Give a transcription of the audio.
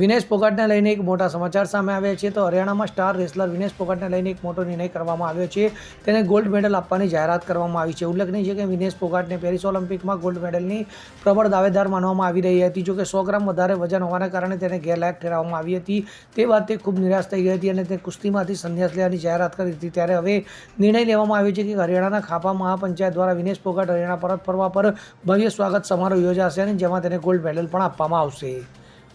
વિનેશ ફોગાટને લઈને એક મોટા સમાચાર સામે આવ્યા છે. તો હરિયાણામાં સ્ટાર રેસલર વિનેશ ફોગાટને લઈને એક મોટો નિર્ણય કરવામાં આવ્યો છે. તેને ગોલ્ડ મેડલ આપવાની જાહેરાત કરવામાં આવી છે. ઉલ્લેખનીય છે કે વિનેશ ફોગાટને પેરિસ ઓલિમ્પિકમાં ગોલ્ડ મેડલની પ્રબળ દાવેદાર માનવામાં આવી રહી હતી. જોકે સો ગ્રામ વધારે વજન હોવાના કારણે તેને ગેરલાયક ઠેરવવામાં આવી હતી. તે વાત તે ખૂબ નિરાશ થઈ ગઈ હતી અને તે કુસ્તીમાંથી સંન્યાસ લેવાની જાહેરાત કરી હતી. ત્યારે હવે નિર્ણય લેવામાં આવ્યો છે કે હરિયાણાના ખાપા મહાપંચાયત દ્વારા વિનેશ ફોગાટ હરિયાણા પરત ફરવા પર ભવ્ય સ્વાગત સમારોહ યોજાશે અને જેમાં તેને ગોલ્ડ મેડલ પણ આપવામાં આવશે.